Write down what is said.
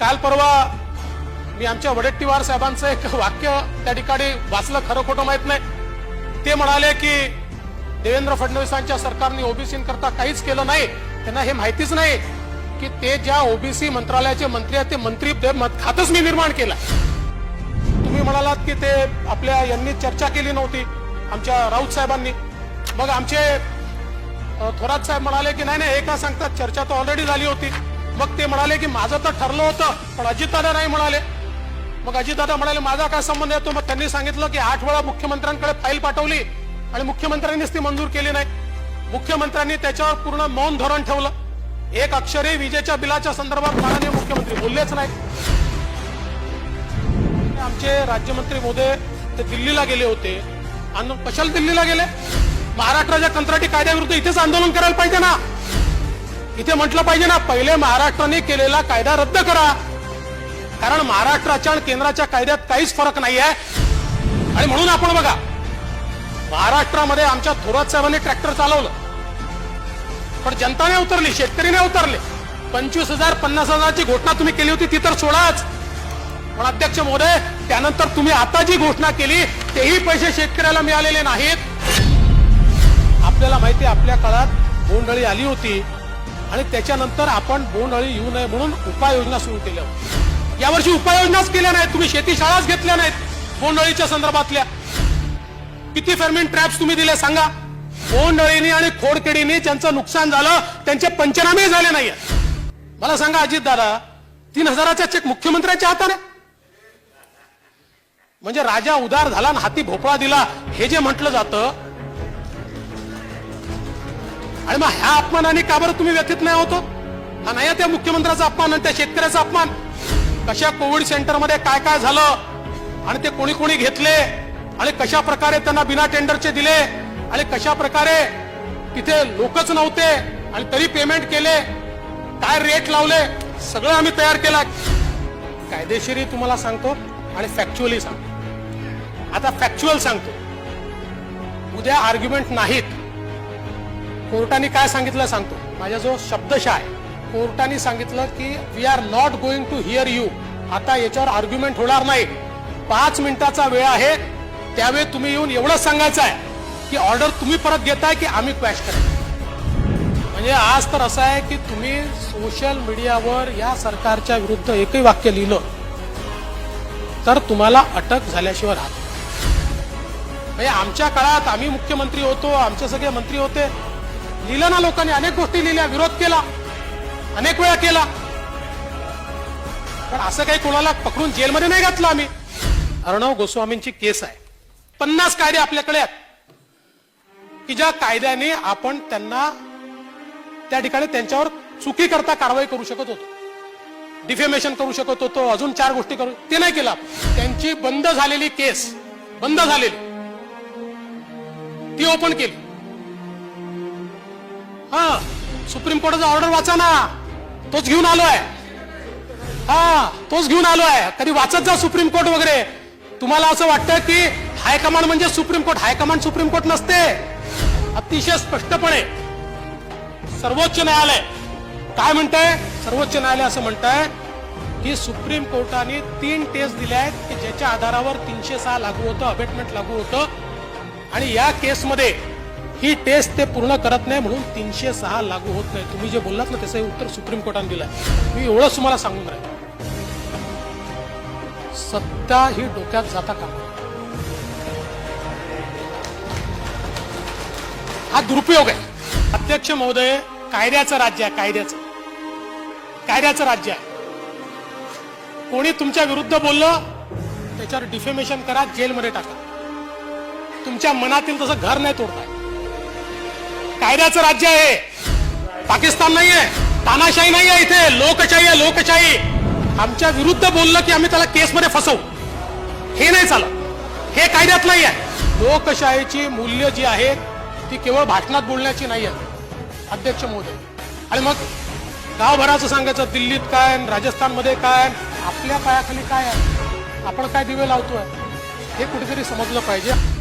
काल परवा मी आमच्या वडेट्टीवार साहेबांचं एक वाक्य त्या ठिकाणी वाचलं खरं खोटं माहीत नाही. ते म्हणाले की देवेंद्र फडणवीसांच्या सरकारने ओबीसी करता काहीच केलं नाही. त्यांना हे माहितीच नाही की ते ज्या ओबीसी मंत्रालयाचे मंत्री आहेत ते मंत्री खातच मी निर्माण केलं तुम्ही म्हणालात की ते आपल्या यांनी चर्चा केली नव्हती आमच्या राऊत साहेबांनी. मग आमचे थोरात साहेब म्हणाले की नाही नाही हे का सांगतात? चर्चा तर ऑलरेडी झाली होती. मग ते म्हणाले की माझं तर ठरलं होतं पण अजितदादा नाही म्हणाले. मग अजितदादा म्हणाले माझा काय संबंध येतो मग त्यांनी सांगितलं की आठ वेळा मुख्यमंत्र्यांकडे फाईल पाठवली आणि मुख्यमंत्र्यांनीच ती मंजूर केली नाही. मुख्यमंत्र्यांनी त्याच्यावर पूर्ण मौन धोरण ठेवलं. एक अक्षरही विजेच्या बिलाच्या संदर्भात माननीय मुख्यमंत्री बोललेच नाही आमचे राज्यमंत्री मोदे ते दिल्लीला गेले होते. आणि कशाला दिल्लीला गेले? महाराष्ट्राच्या कंत्राटी कायद्याविरुद्ध इथेच आंदोलन करायला पाहिजे ना? इथे म्हटलं पाहिजे ना पहिले महाराष्ट्राने केलेला कायदा रद्द करा. कारण महाराष्ट्राच्या आणि केंद्राच्या कायद्यात काहीच फरक नाही आहे आणि म्हणून आपण बघा महाराष्ट्रामध्ये आमच्या थोरात साहेबांनी ट्रॅक्टर चालवलं. पण जनता नाही उतरली शेतकरी नाही उतरले. पंचवीस हजार पन्नास हजारची घोषणा तुम्ही केली होती ती तर सोडाच. पण अध्यक्ष महोदय त्यानंतर तुम्ही आता जी घोषणा केली तेही पैसे शेतकऱ्याला मिळालेले नाहीत. आपल्याला माहिती आपल्या काळात बोंडअळी आली होती. आणि त्याच्यानंतर आपण बोंडअळी येऊ नये म्हणून उपाययोजना सुरू केल्या. यावर्षी उपाययोजनाच केल्या नाहीत. तुम्ही शेती शाळाच घेतल्या नाहीत बोंडअळीच्या संदर्भातल्या. किती फेरमिन ट्रॅप्स तुम्ही दिले सांगा. बोंडअळीने आणि खोडकिडीने ज्यांचं नुकसान झालं त्यांचे पंचनामे झाले नाही मला सांगा अजित दादा तीन हजाराचा चेक मुख्यमंत्र्यांच्या हाताने? म्हणजे राजा उदार झाला आणि हाती भोपळा दिला. हे जे म्हटलं जातं आणि मग ह्या अपमानाने का बरं तुम्ही व्यथित नाही होतो? हा नाही आहे त्या मुख्यमंत्र्याचा अपमान आणि त्या शेतकऱ्याचा अपमान? कशा कोविड सेंटरमध्ये काय काय झालं? आणि ते कोणी कोणी घेतले? आणि कशा प्रकारे त्यांना बिना टेंडरचे दिले? आणि कशा प्रकारे तिथे लोकच नव्हते? आणि तरी पेमेंट केले? काय रेट लावले? सगळं आम्ही तयार केला. कायदेशीरही तुम्हाला सांगतो आणि फॅक्च्युअली सांगतो. आता फॅक्च्युअल सांगतो. उद्या आर्ग्युमेंट नाहीत. कोर्टाने काय सांगितलं सांगतो. माझ्याजवळ शब्दशः आहे कोर्टाने सांगितलं की we are not going to hear you आता याच्यावर आर्ग्युमेंट होणार नाही. पाच मिनिटाचा वेळ आहे त्यावेळी तुम्ही येऊन एवढंच सांगायचं आहे की ऑर्डर तुम्ही परत घेताय की आम्ही क्वॅश करतो म्हणजे आज तर असं आहे की तुम्ही सोशल मीडियावर या सरकारच्या विरुद्ध एकही वाक्य लिहिलं तर तुम्हाला अटक झाल्याशिवाय राहत म्हणजे आमच्या काळात आम्ही मुख्यमंत्री होतो आमचे सगळे मंत्री होते लिहिलं ना लोकांनी अनेक गोष्टी लिहिल्या विरोध केला अनेक वेळा केला. पण असं काही कोणाला पकडून जेलमध्ये नाही घातलं आम्ही. अर्णव गोस्वामींची केस आहे. पन्नास कायदे आपल्याकडे आहेत. की ज्या कायद्याने आपण त्यांना त्या ठिकाणी त्यांच्यावर चुकी करता कारवाई करू शकत होतो. डिफेमेशन करू शकत होतो अजून चार गोष्टी करू ते नाही केलं. त्यांची बंद झालेली केस बंद झालेली. ती ओपन केली. हा सुप्रीम कोर्टाचा ऑर्डर वाचा ना. तोच घेऊन आलोय. हा तोच घेऊन आलोय. कधी वाचत जा सुप्रीम कोर्ट वगैरे. तुम्हाला असं वाटतं की हायकमांड म्हणजे supreme court high command supreme court नसते. अतिशय स्पष्टपणे. सर्वोच्च न्यायालय. काय म्हणतंय? सर्वोच्च न्यायालय असं म्हणतंय की सुप्रीम कोर्टाने तीन टेस्ट दिल्या आहेत की ज्याच्या आधारावर तीनशे सहा लागू होतं अबेटमेंट लागू होतं. आणि या केसमध्ये ही टेस्ट ते पूर्ण करत नाही म्हणून तीनशे सहा लागू होत नाही. तुम्ही जे बोललात ना त्याचं उत्तर सुप्रीम कोर्टाने दिलं मी एवढंच तुम्हाला सांगून राहील. सत्ता ही डोक्यात जाता का? हा दुरुपयोग आहे. अध्यक्ष महोदय कायद्याचं राज्य आहे कायद्याचं. कायद्याचं राज्य आहे. कोणी तुमच्या विरुद्ध बोललं त्याच्यावर डिफेमेशन करा जेलमध्ये टाका. तुमच्या मनातील तसं घर नाही तोडताय. कायद्याचं राज्य आहे. पाकिस्तान नाही आहे तानाशाही नाही आहे इथे लोकशाही आहे लोकशाही. आमच्या विरुद्ध बोललं की आम्ही त्याला केसमध्ये फसवू. हे नाही चालत. हे कायद्यात नाही आहे लोकशाहीची मूल्य जी आहेत ती केवळ भाषणात बोलण्याची नाही आहे अध्यक्ष महोदय. आणि मग गावभराचं सांगायचं दिल्लीत काय राजस्थानमध्ये काय आपल्या पायाखाली काय आहे? आपण काय दिवे लावतोय? हे कुठेतरी समजलं पाहिजे.